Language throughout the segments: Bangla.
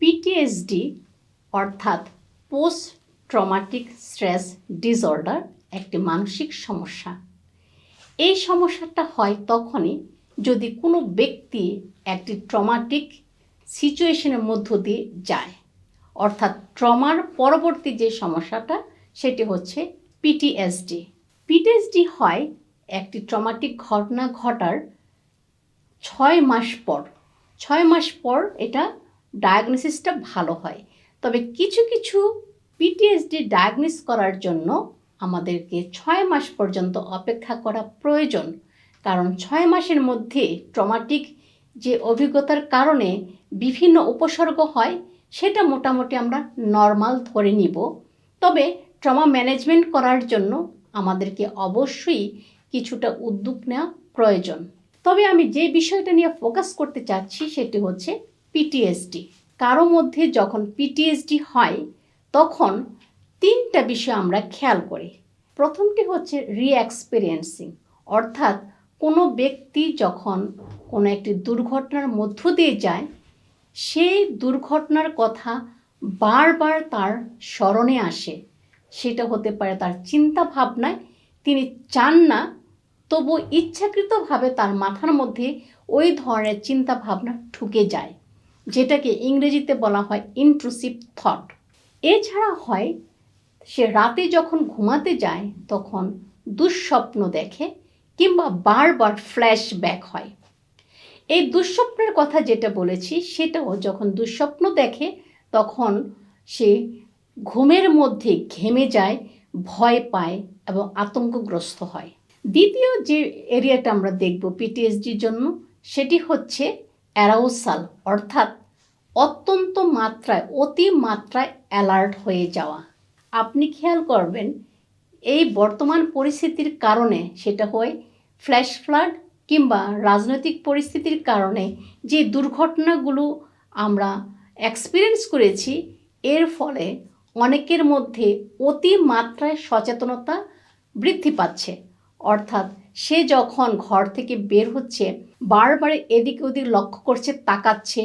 পিটিএসডি অর্থাৎ পোস্ট ট্রমাটিক স্ট্রেস ডিসঅর্ডার একটি মানসিক সমস্যা। এই সমস্যাটা হয় তখনই যদি কোনো ব্যক্তি একটি ট্রমাটিক সিচুয়েশনের মধ্য দিয়ে যায়। অর্থাৎ ট্রমার পরবর্তী যে সমস্যাটা, সেটি হচ্ছে পিটিএসডি পিটিএসডি হয় একটি ট্রমাটিক ঘটনা ঘটার ছয় মাস পর। ছয় মাস পর এটা ডায়াগনোসিসটা ভালো হয়। তবে কিছু কিছু পিটিএসডি ডায়াগনোস করার জন্য আমাদেরকে ছয় মাস পর্যন্ত অপেক্ষা করা প্রয়োজন। কারণ ছয় মাসের মধ্যে ট্রমাটিক যে অভিজ্ঞতার কারণে বিভিন্ন উপসর্গ হয়, সেটা মোটামুটি আমরা নর্মাল ধরে নিব। তবে ট্রমা ম্যানেজমেন্ট করার জন্য আমাদেরকে অবশ্যই কিছুটা উদ্যোগ নেওয়া প্রয়োজন। তবে আমি যে বিষয়টা নিয়ে ফোকাস করতে চাচ্ছি, সেটি হচ্ছে পিটিএসডি কারও মধ্যে যখন পিটিএসডি হয়, তখন তিনটা বিষয় আমরা খেয়াল করি। প্রথমটি হচ্ছে রিএক্সপিরিয়েন্সিং অর্থাৎ কোনো ব্যক্তি যখন কোনো একটি দুর্ঘটনার মধ্য দিয়ে যায় সেই দুর্ঘটনার কথা বারবার তার স্মরণে আসে। সেটা হতে পারে তার চিন্তা ভাবনায়, তিনি চান না, তবু ইচ্ছাকৃতভাবে তার মাথার মধ্যে ওই ধরনের চিন্তা ভাবনা ঢুকে যায়। যেটাকে ইংরেজিতে বলা হয় ইন্ট্রুসিভ থট এছাড়া হয়, সে রাতে যখন ঘুমাতে যায়, তখন দুঃস্বপ্ন দেখে কিংবা বারবার ফ্ল্যাশব্যাক হয়। এই দুঃস্বপ্নের কথা যেটা বলেছি, সেটাও যখন দুঃস্বপ্ন দেখে, তখন সে ঘুমের মধ্যে ঘেমে যায়, ভয় পায় এবং আতঙ্কগ্রস্ত হয়। দ্বিতীয় যে এরিয়াটা আমরা দেখব পিটিএসডির জন্য, সেটি হচ্ছে অ্যারাউসাল অর্থাৎ অত্যন্ত মাত্রায়, অতি মাত্রায় অ্যালার্ট হয়ে যাওয়া। আপনি খেয়াল করবেন, এই বর্তমান পরিস্থিতির কারণে সেটা হয় ফ্ল্যাশ ফ্লাড কিংবা রাজনৈতিক পরিস্থিতির কারণে যে দুর্ঘটনাগুলো আমরা এক্সপিরিয়েন্স করেছি, এর ফলে অনেকের মধ্যে অতি মাত্রায় সচেতনতা বৃদ্ধি পাচ্ছে। অর্থাৎ সে যখন ঘর থেকে বের হচ্ছে, বারবার এদিক ওদিক লক্ষ্য করছে, তাকাচ্ছে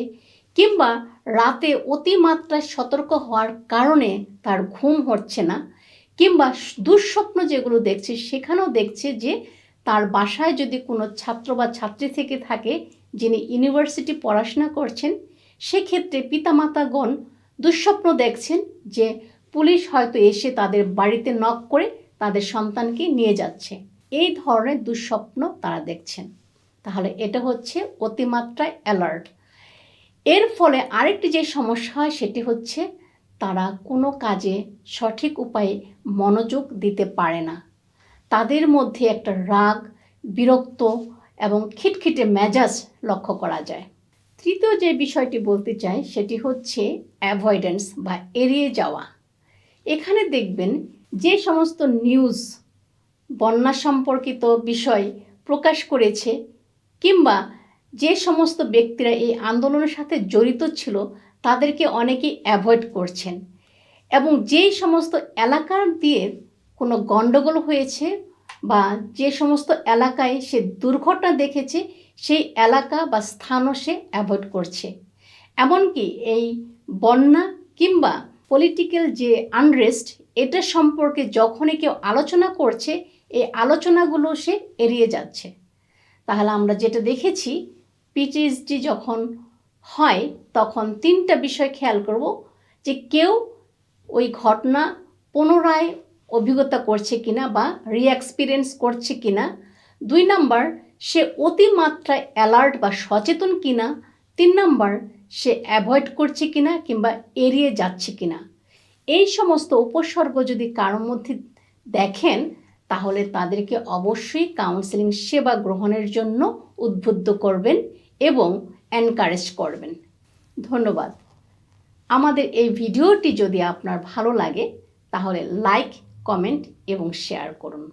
কিংবা রাতে অতিমাত্রায় সতর্ক হওয়ার কারণে তার ঘুম হচ্ছে না, কিংবা দুঃস্বপ্ন যেগুলো দেখছে সেখানেও দেখছে যে তার বাসায় যদি কোনো ছাত্র বা ছাত্রী থেকে থাকে যিনি ইউনিভার্সিটি পড়াশোনা করছেন, সেক্ষেত্রে পিতামাতাগণ দুঃস্বপ্ন দেখছেন যে পুলিশ হয়তো এসে তাদের বাড়িতে নক করে তাদের সন্তানকে নিয়ে যাচ্ছে। এই ধরনের দুঃস্বপ্ন তারা দেখছেন। তাহলে এটা হচ্ছে অতিমাত্রায় অ্যালার্ট এর ফলে আরেকটি যে সমস্যা হয় সেটি হচ্ছে তারা কোনো কাজে সঠিক উপায়ে মনোযোগ দিতে পারে না। তাদের মধ্যে একটা রাগ, বিরক্ত এবং খিটখিটে মেজাজ লক্ষ্য করা যায়। তৃতীয় যে বিষয়টি বলতে চাই সেটি হচ্ছে অ্যাভয়েডেন্স বা এড়িয়ে যাওয়া। এখানে দেখবেন যে সমস্ত নিউজ, বন্যা সম্পর্কিত বিষয় প্রকাশ করেছে কিংবা যে সমস্ত ব্যক্তিরা এই আন্দোলনের সাথে জড়িত ছিল, তাদেরকে অনেকেই অ্যাভয়েড করছেন। এবং যেই সমস্ত এলাকার দিয়ে কোনো গণ্ডগোল হয়েছে বা যে সমস্ত এলাকায় সে দুর্ঘটনা দেখেছে, সেই এলাকা বা স্থানও সে অ্যাভয়েড করছে। এমনকি এই বন্যা কিংবা পলিটিক্যাল যে আনরেস্ট এটা সম্পর্কে যখনই কেউ আলোচনা করছে, এই আলোচনাগুলো সে এড়িয়ে যাচ্ছে। তাহলে আমরা যেটা দেখেছি পিটিএসডি যখন হয়, তখন তিনটা বিষয় খেয়াল করব যে কেউ ওই ঘটনা পুনরায় অভিজ্ঞতা করছে কিনা বা রিএক্সপিরিয়েন্স করছে কিনা। দুই নাম্বার, সে অতিমাত্রায় অ্যালার্ট বা সচেতন কিনা। তিন নাম্বার, সে অ্যাভয়েড করছে কিনা কিংবা এড়িয়ে যাচ্ছে কিনা। এই সমস্ত উপসর্গ যদি কারোর মধ্যে দেখেন, তাহলে তাদেরকে অবশ্যই কাউন্সেলিং সেবা গ্রহণের জন্য উদ্বুদ্ধ করবেন। এবং এনকারেজ করবেন। ধন্যবাদ। আমাদের এই ভিডিওটি যদি আপনার ভালো লাগে, তাহলে লাইক কমেন্ট এবং শেয়ার করুন।